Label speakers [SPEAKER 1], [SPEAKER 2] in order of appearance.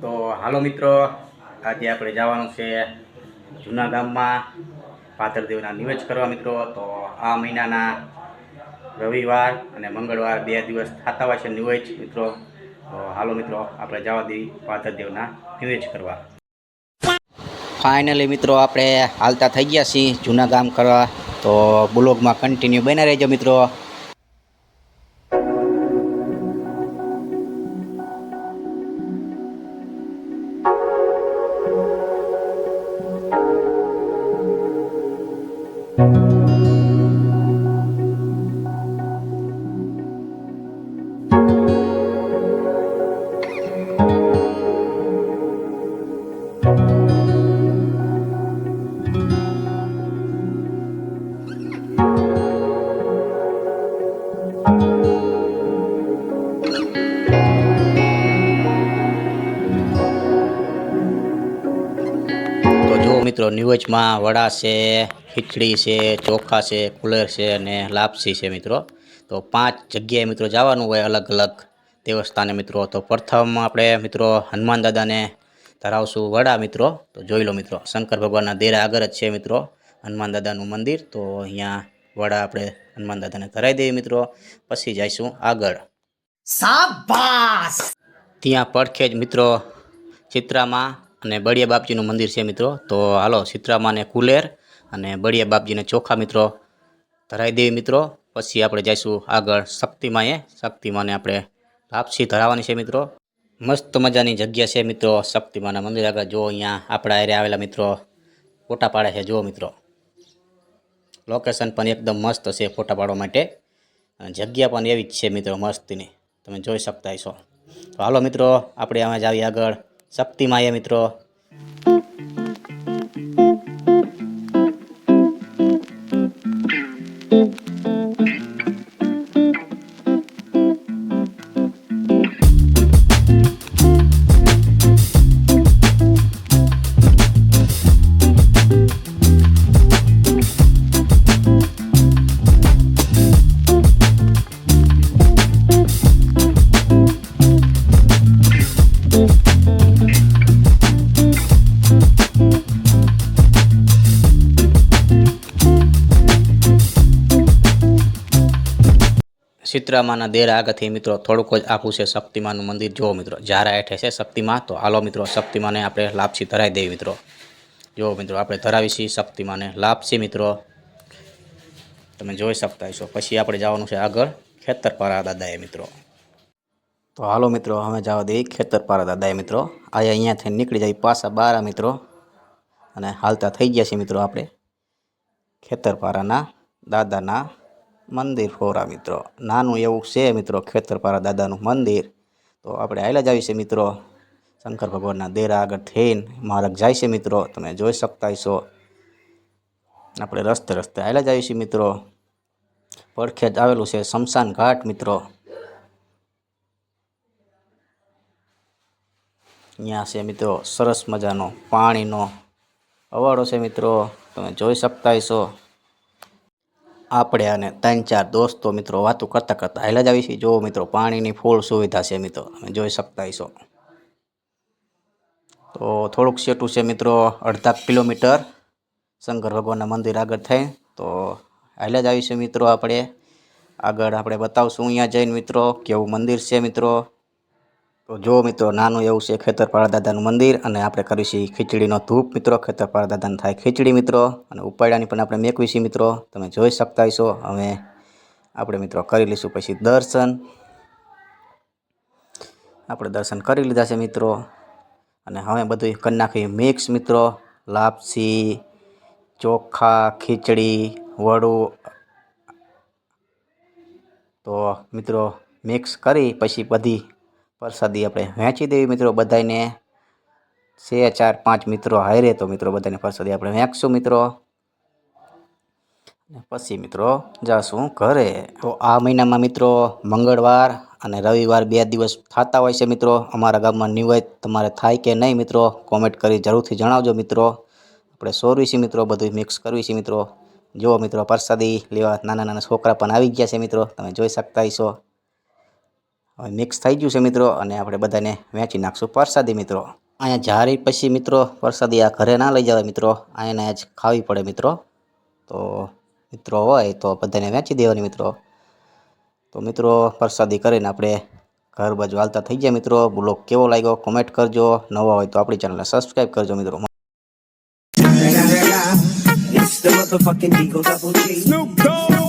[SPEAKER 1] તો હાલો મિત્રો, આજે આપણે જવાનું છે જૂના ગામમાં પાથરદેવના નિવેશ કરવા મિત્રો. તો આ મહિનાના રવિવાર અને મંગળવાર બે દિવસ થતા હોય છે નિવેજ મિત્રો. તો હાલો મિત્રો, આપણે જવા દેવી પાથરદેવના નિવેજ કરવા. ફાઇનલી મિત્રો, આપણે હાલતા થઈ ગયા છીએ જૂના ગામ કરવા. તો બ્લોગમાં કન્ટિન્યુ બના રહેજો મિત્રો. મિત્રો નિવેજમાં વડા છે ખીચડી છે ચોખા છે કુલર છે અને લાપસી છે મિત્રો. તો પાંચ જગ્યાએ મિત્રો જવાનું હોય અલગ અલગ દેવસ્થાને મિત્રો. તો પ્રથમ આપણે મિત્રો હનુમાન દાદાને ધરાવશું વડા મિત્રો. તો જોઈ લો મિત્રો શંકર ભગવાનના દેરા આગળ જ છે મિત્રો હનુમાન દાદાનું મંદિર. તો અહીંયા વડા આપણે હનુમાન દાદાને ધરાવી દઈએ મિત્રો. પછી જઈશું આગળ. ત્યાં પડખે જ મિત્રો ચિત્રામાં અને બળિયા બાપજીનું મંદિર છે મિત્રો. તો હાલો ચિત્રામાને કુલેર અને બળિયા બાપજીને ચોખા મિત્રો ધરાવી દેવી મિત્રો. પછી આપણે જઈશું આગળ શક્તિમાએ. શક્તિમાને આપણે લાપસી ધરાવવાની છે મિત્રો. મસ્ત મજાની જગ્યા છે મિત્રો શક્તિમાના મંદિર. આગળ જો અહીંયા આપણા એરિયા આવેલા મિત્રો ફોટા પાડે છે. જુઓ મિત્રો, લોકેશન પણ એકદમ મસ્ત છે ફોટા પાડવા માટે. અને જગ્યા પણ એવી જ છે મિત્રો મસ્તીની. તમે જોઈ શકતા હશો. તો હાલો મિત્રો, આપણે અમે જ આવીએ આગળ. શક્તિમાં એ મિત્રો. સીતરામાના દેર આગળથી મિત્રો થોડુંક જ આખું છે શક્તિમાનું મંદિર. જુઓ મિત્રો જારા હેઠે છે શક્તિમાં. તો હાલો મિત્રો, શક્તિમાને આપણે લાપસી ધરાવી દઈએ મિત્રો. જુઓ મિત્રો, આપણે ધરાવી છીએ શક્તિમાને લાપસી મિત્રો. તમે જોઈ શકતા હશો. પછી આપણે જવાનું છે આગળ ખેતરપારા દાદાએ મિત્રો. તો હાલો મિત્રો, અમે જવા દઈએ ખેતરપારા દાદાએ મિત્રો. આ અહીંયાથી નીકળી જાય પાછા બારા મિત્રો. અને હાલતા થઈ ગયા છે મિત્રો આપણે ખેતરપારાના દાદાના મંદિર. ફોરા મિત્રો. નાનું એવું છે મિત્રો, ખેતરપારા દાદાનું મંદિર. તો આપણે હાલ્યા જ આવી છે મિત્રો. શંકર ભગવાનના દેરા આગળ થઈને માર્ગ જાય છે મિત્રો. તમે જોઈ શકતા હશો. આપણે રસ્તે રસ્તે આવેલા જ છીએ મિત્રો. પડખે જ આવેલું છે શમશાન ઘાટ મિત્રો. અહીંયા છે મિત્રો, સરસ મજાનો પાણીનો અવાડો છે મિત્રો. તમે જોઈ શકતા હશો. આપણે અને ત્રણ ચાર દોસ્તો મિત્રો વાતો કરતાં કરતાં હાલ્યા જ આવી છે જો મિત્રો, પાણીની ફૂલ સુવિધા છે મિત્રો. તમે જોઈ શકતા હશો. તો થોડુંક સેટું છે મિત્રો, અડધા કિલોમીટર. શંકર ભગવાનના મંદિર આગળ થઈ. તો હાલ્યા જ આવીશું મિત્રો આપણે. આગળ આપણે બતાવશું. અહીંયા જઈને મિત્રો, કેવું મંદિર છે મિત્રો. તો જો મિત્રો, નાનું એવું છે ખેતરપાળા દાદાનું મંદિર અને આપણે કરીશું ખીચડીનો ધૂપ મિત્રો. ખેતરપાળા દાદાને થાય ખીચડી મિત્રો અને ઉપાડ્યાની પણ આપણે મેકવીશી મિત્રો. તમે જોઈ શકતા હશો હવે આપણે મિત્રો કરી લઈશું પછી દર્શન. આપણે દર્શન કરી લીધા છે મિત્રો. અને હવે બધું કરી નાખ્યું મિક્સ મિત્રો. લાપસી, ચોખા, ખીચડી, વડું. તો મિત્રો મિક્સ કરી પછી બધી પ્રસાદી આપણે વહેંચી દેવી મિત્રો બધાને છે ચાર પાંચ મિત્રો હારે તો મિત્રો બધાને પ્રસાદી આપણે વહેંચશું મિત્રો. પછી મિત્રો જાશું ઘરે. તો આ મહિનામાં મિત્રો મંગળવાર અને રવિવાર બે દિવસ થતા હોય છે મિત્રો. અમારા ગામમાં નિવેદ તમારે થાય કે નહીં મિત્રો કોમેન્ટ કરી જરૂરથી જણાવજો મિત્રો. આપણે સોરવી છીએ મિત્રો બધું મિક્સ કરવી છીએ મિત્રો. જુઓ મિત્રો પ્રસાદી લેવા નાના નાના છોકરા પણ આવી ગયા છે મિત્રો. તમે જોઈ શકતા હશો. હવે મિક્સ થઈ ગયું છે મિત્રો અને આપણે બધાને વેચી નાખશું પરસાદી મિત્રો. અહીંયા જારી પછી મિત્રો પરસાદી આ ઘરે ના લઈ જવાય મિત્રો. અહીંયા જ ખાવી પડે મિત્રો. તો મિત્રો હોય તો બધાને વેચી દેવાની મિત્રો. તો મિત્રો પરસાદી કરીને આપણે ઘર બાજુ હાલતા થઈ ગયા મિત્રો. બ્લોગ કેવો લાગ્યો કોમેન્ટ કરજો. નવા હોય તો આપણી ચેનલને સબસ્ક્રાઈબ કરજો મિત્રો.
[SPEAKER 2] It's the motherfucking Eagle Double G.
[SPEAKER 3] Snoop Dogg.